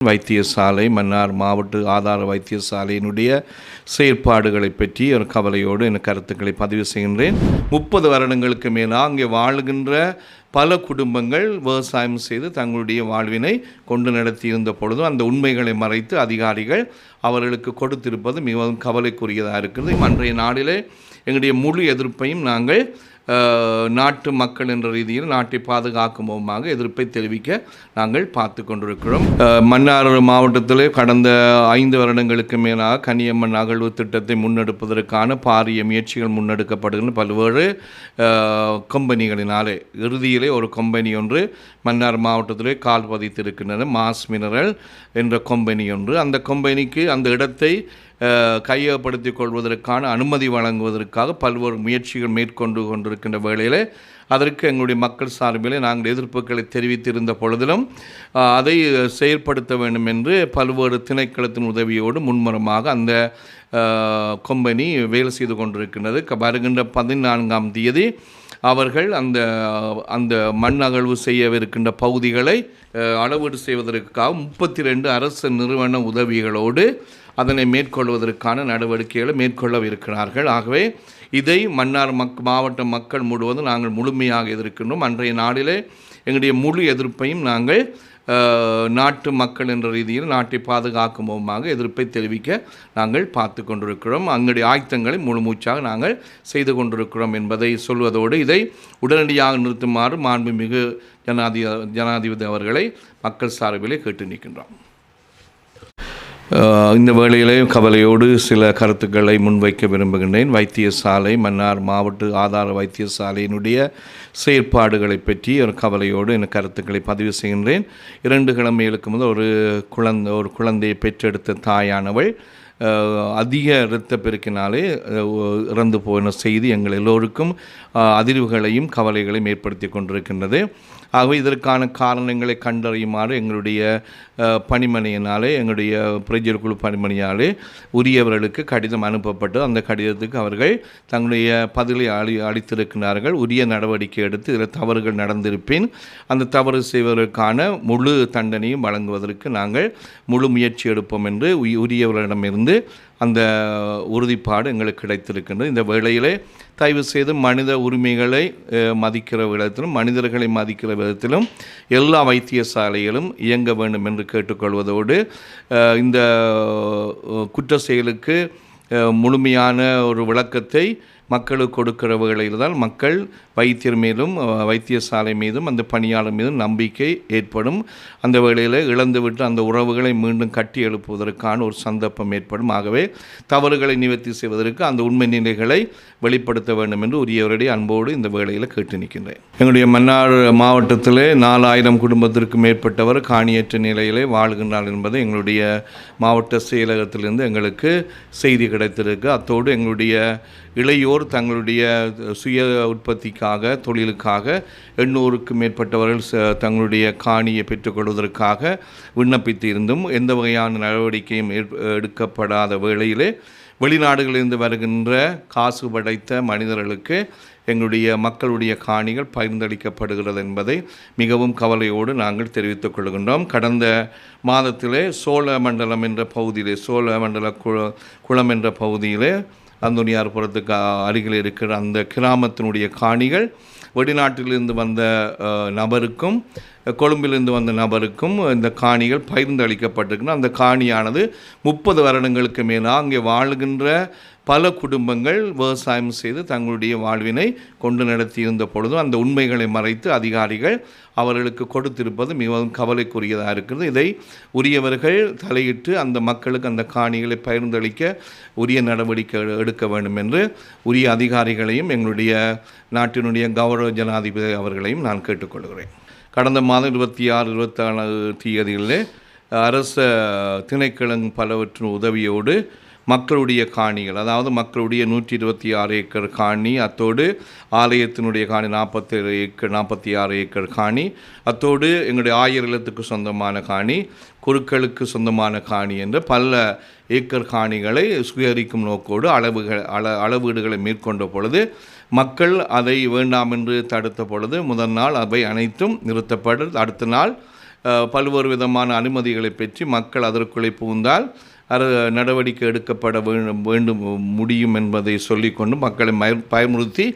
வைத்தியசாலை மன்னார் மாவட்ட ஆதார வைத்தியசாலையினுடைய செயற்பாடுகளை பற்றி ஒரு கவலையோடு என் கருத்துக்களை பதிவு செய்கின்றேன். முப்பது வருடங்களுக்கு மேலாக அங்கே வாழுகின்ற பல குடும்பங்கள் விவசாயம் செய்து தங்களுடைய வாழ்வினை கொண்டு நடத்தியிருந்த பொழுதும் அந்த உண்மைகளை மறைத்து அதிகாரிகள் அவர்களுக்கு கொடுத்திருப்பது மிகவும் கவலைக்குரியதாக இருக்குது அன்றைய நாளிலே எங்களுடைய முழு எதிர்ப்பையும் நாங்கள் நாட்டு மக்கள் என்ற ரீதியில் நாட்டை பாதுகாக்கும் முகமாக எதிர்ப்பை தெரிவிக்க நாங்கள் பார்த்து கொண்டிருக்கிறோம். மன்னார் மாவட்டத்திலே கடந்த ஐந்து வருடங்களுக்கு மேலாக கனியம்மன் அகழ்வு திட்டத்தை முன்னெடுப்பதற்கான பாரிய முயற்சிகள் முன்னெடுக்கப்படுகின்ற பல்வேறு கம்பெனிகளினாலே இறுதியிலே ஒரு கம்பெனி ஒன்று மன்னார் மாவட்டத்திலே கால் பதித்திருக்கின்றன. மாஸ் மினரல் என்ற கம்பெனி ஒன்று. அந்த கம்பெனிக்கு அந்த இடத்தை கையகப்படுத்திக் கொள்வதற்கான அனுமதி வழங்குவதற்காக பல்வேறு முயற்சிகள் மேற்கொண்டு கொண்டிருக்கின்ற வேளையில் அதற்கு எங்களுடைய மக்கள் சார்பிலே நாங்கள் எதிர்ப்புகளை தெரிவித்திருந்த பொழுதிலும் அதை செயல்படுத்த வேண்டும் என்று பல்வேறு திணைக்களத்தின் உதவியோடு முன்மரமாக அந்த அஹ், கம்பெனி வேலை செய்து கொண்டிருக்கின்றது. வருகின்ற பதினான்காம் தேதி அவர்கள் அந்த அந்த மண் அகழ்வு செய்யவிருக்கின்ற பகுதிகளை அளவீடு செய்வதற்காக முப்பத்தி ரெண்டு அரசு நிறுவன உதவிகளோடு அதனை மேற்கொள்வதற்கான நடவடிக்கைகளை மேற்கொள்ளவிருக்கிறார்கள். ஆகவே இதை மன்னார் மக் மாவட்ட மக்கள் முழுவதும் நாங்கள் முழுமையாக எதிர்க்கின்றோம். அன்றைய நாளிலே எங்களுடைய முழு எதிர்ப்பையும் நாங்கள் நாட்டு மக்கள் என்ற ரீதியில் நாட்டை பாதுகாக்கும் முகமாக எதிர்ப்பை தெரிவிக்க நாங்கள் பார்த்து கொண்டிருக்கிறோம். அங்களுடைய ஆயுத்தங்களை முழுமூச்சாக நாங்கள் செய்து கொண்டிருக்கிறோம் என்பதை சொல்வதோடு இதை உடனடியாக நிறுத்துமாறு மாண்புமிகு ஜனாதி ஜனாதிபதி அவர்களை மக்கள் சார்பிலே கேட்டு நிற்கின்றோம். இந்த வேளையிலே கவலையோடு சில கருத்துக்களை முன்வைக்க விரும்புகின்றேன். வைத்தியசாலை மன்னார் மாவட்ட ஆதார வைத்தியசாலையினுடைய செயற்பாடுகளை பற்றி ஒரு கவலையோடு என் கருத்துக்களை பதிவு செய்கின்றேன். இரண்டு கிழமைகளுக்கு முதல் ஒரு குழந்தை ஒரு குழந்தையை பெற்றெடுத்த தாயானவள் அதிக இரத்த பெருக்கினாலே இறந்து போன செய்தி எங்கள் எல்லோருக்கும் அதிர்வுகளையும் கவலைகளையும் ஏற்படுத்தி கொண்டிருக்கின்றது. ஆகவே இதற்கான காரணங்களை கண்டறியுமாறு எங்களுடைய பணிமனையினாலே எங்களுடைய பிரஜர் குழு பணிமனையாலே உரியவர்களுக்கு கடிதம் அனுப்பப்பட்டு அந்த கடிதத்துக்கு அவர்கள் தங்களுடைய பதிலை அளி அளித்திருக்கிறார்கள். உரிய நடவடிக்கை எடுத்து இதில் தவறுகள் நடந்திருப்பின். அந்த தவறு செய்வதற்கான முழு தண்டனையும் வழங்குவதற்கு நாங்கள் முழு முயற்சி எடுப்போம் என்று உரியவர்களிடமிருந்து உரியவர்களிடமிருந்து அந்த உறுதிப்பாடு எங்களுக்கு கிடைத்திருக்கின்றது. இந்த வேளையிலே தயவு செய்து மனித உரிமைகளை மதிக்கிற விதத்திலும் மனிதர்களை மதிக்கிற விதத்திலும் எல்லா வைத்தியசாலைகளும் இயங்க வேண்டும் என்று கேட்டுக்கொள்வதோடு இந்த குற்ற செயலுக்கு முழுமையான ஒரு விளக்கத்தை மக்களுக்கு கொடுக்கிற வேளையில் தான் மக்கள் வைத்தியர் மீதும் வைத்தியசாலை மீதும் அந்த பணியாளர் மீதும் நம்பிக்கை ஏற்படும். அந்த வேளையில் இழந்துவிட்டு அந்த உறவுகளை மீண்டும் கட்டி எழுப்புவதற்கான ஒரு சந்தர்ப்பம் ஏற்படும். ஆகவே தவறுகளை நிவர்த்தி செய்வதற்கு அந்த உண்மை நிலைகளை வெளிப்படுத்த வேண்டும் என்று உரியவருடைய அன்போடு இந்த வேளையில் கேட்டு நிற்கின்றேன். எங்களுடைய மன்னார் மாவட்டத்திலே நாலாயிரம் குடும்பத்திற்கு மேற்பட்டவர் காணியற்ற நிலையிலே வாழ்கின்றார் என்பது எங்களுடைய மாவட்ட செயலகத்திலிருந்து எங்களுக்கு செய்தி கிடைத்திருக்கு. அத்தோடு எங்களுடைய இளையோர் தங்களுடைய சுய உற்பத்திக்காக தொழிலுக்காக எண்ணூறுக்கு மேற்பட்டவர்கள் தங்களுடைய காணியை பெற்றுக்கொள்வதற்காக விண்ணப்பித்து இருந்தும் எந்த வகையான நடவடிக்கையும் ஏற்- எடுக்கப்படாத வேளையிலே வெளிநாடுகளிலிருந்து வருகின்ற காசு படைத்த மனிதர்களுக்கு எங்களுடைய மக்களுடைய காணிகள் பகிர்ந்தளிக்கப்படுகிறது என்பதை மிகவும் கவலையோடு நாங்கள் தெரிவித்துக் கொள்கின்றோம். கடந்த மாதத்திலே சோழ மண்டலம் என்ற பகுதியிலே சோழ மண்டல குளம் என்ற பகுதியிலே அந்தோனியார்புரத்துக்கு புறத்துக்கு அருகில் இருக்கிற அந்த கிராமத்தினுடைய காணிகள் வெளிநாட்டிலிருந்து வந்த நபருக்கும் கொழும்பிலிருந்து வந்த நபருக்கும் இந்த காணிகள் பகிர்ந்து அளிக்கப்பட்டிருக்கின்றன அந்த காணியானது முப்பது வருடங்களுக்கு மேலாக அங்கே வாழுகின்ற பல குடும்பங்கள் விவசாயம் செய்து தங்களுடைய வாழ்வினை கொண்டு நடத்தியிருந்த பொழுதும் அந்த உண்மைகளை மறைத்து அதிகாரிகள் அவர்களுக்கு கொடுத்திருப்பது மிகவும் கவலைக்குரியதாக இருக்கிறது. இதை உரியவர்கள் தலையிட்டு அந்த மக்களுக்கு அந்த காணிகளை பகிர்ந்தளிக்க உரிய நடவடிக்கை எடுக்க வேண்டும் என்று உரிய அதிகாரிகளையும் எங்களுடைய நாட்டினுடைய கௌரவ ஜனாதிபதி அவர்களையும் நான் கேட்டுக்கொள்கிறேன். கடந்த மாதம் இருபத்தி ஆறு இருபத்தாறு தேதிகளில் அரச திணைக்களங் பலவற்றின் உதவியோடு மக்களுடைய காணிகள் அதாவது மக்களுடைய நூற்றி இருபத்தி ஆறு ஏக்கர் காணி அத்தோடு ஆலயத்தினுடைய காணி நாற்பத்தேழு ஏக்கர் நாற்பத்தி ஆறு ஏக்கர் காணி அத்தோடு எங்களுடைய ஆயிரம் இல்லத்துக்கு சொந்தமான காணி குருக்களுக்கு சொந்தமான காணி என்ற பல ஏக்கர் காணிகளை சுயரிக்கும் நோக்கோடு அளவுகள் அள அளவீடுகளை மேற்கொண்ட பொழுது மக்கள் அதை வேண்டாம் என்று தடுத்த பொழுது முதல் நாள் அவை அனைத்தும் நிறுத்தப்பட்டு அடுத்த நாள் பல்வேறு விதமான அனுமதிகளை பெற்று மக்கள் அதற்குள்ளே புகுந்தால் அது நடவடிக்கை எடுக்கப்பட வேண்டும் வேண்டும் முடியும் என்பதை சொல்லிக்கொண்டு மக்களை மய பயமுறுத்தி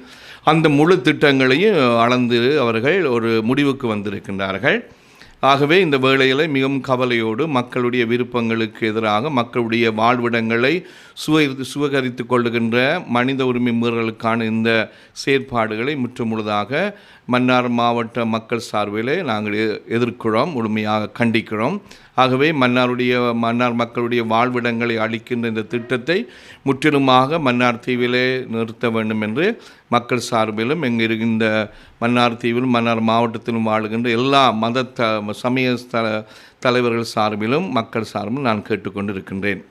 அந்த முழு திட்டங்களையும் அளந்து அவர்கள் ஒரு முடிவுக்கு வந்திருக்கின்றார்கள். ஆகவே இந்த வேளையில் மிகவும் கவலையோடு மக்களுடைய விருப்பங்களுக்கு எதிராக மக்களுடைய வாழ்விடங்களை சுவை சுவகரித்து கொள்ளுகின்ற மனித உரிமை மீறலுக்கான இந்த செயற்பாடுகளை முற்றுமுழுதாக மன்னார் மாவட்ட மக்கள் சார்பிலே நாங்கள் எ- எதிர்க்கிறோம் முழுமையாக கண்டிக்கிறோம். ஆகவே மன்னாருடைய மன்னார் மக்களுடைய வாழ்விடங்களை அளிக்கின்ற இந்த திட்டத்தை முற்றிலுமாக மன்னார் தீவிலே நிறுத்த வேண்டும் என்று மக்கள் சார்பிலும் எங்கே இருக்கின்ற மன்னார் தீவிலும் மன்னார் மாவட்டத்திலும் வாழுகின்ற எல்லா மத த சமய தலைவர்கள் சார்பிலும் மக்கள் சார்பிலும் நான் கேட்டுக்கொண்டு இருக்கின்றேன்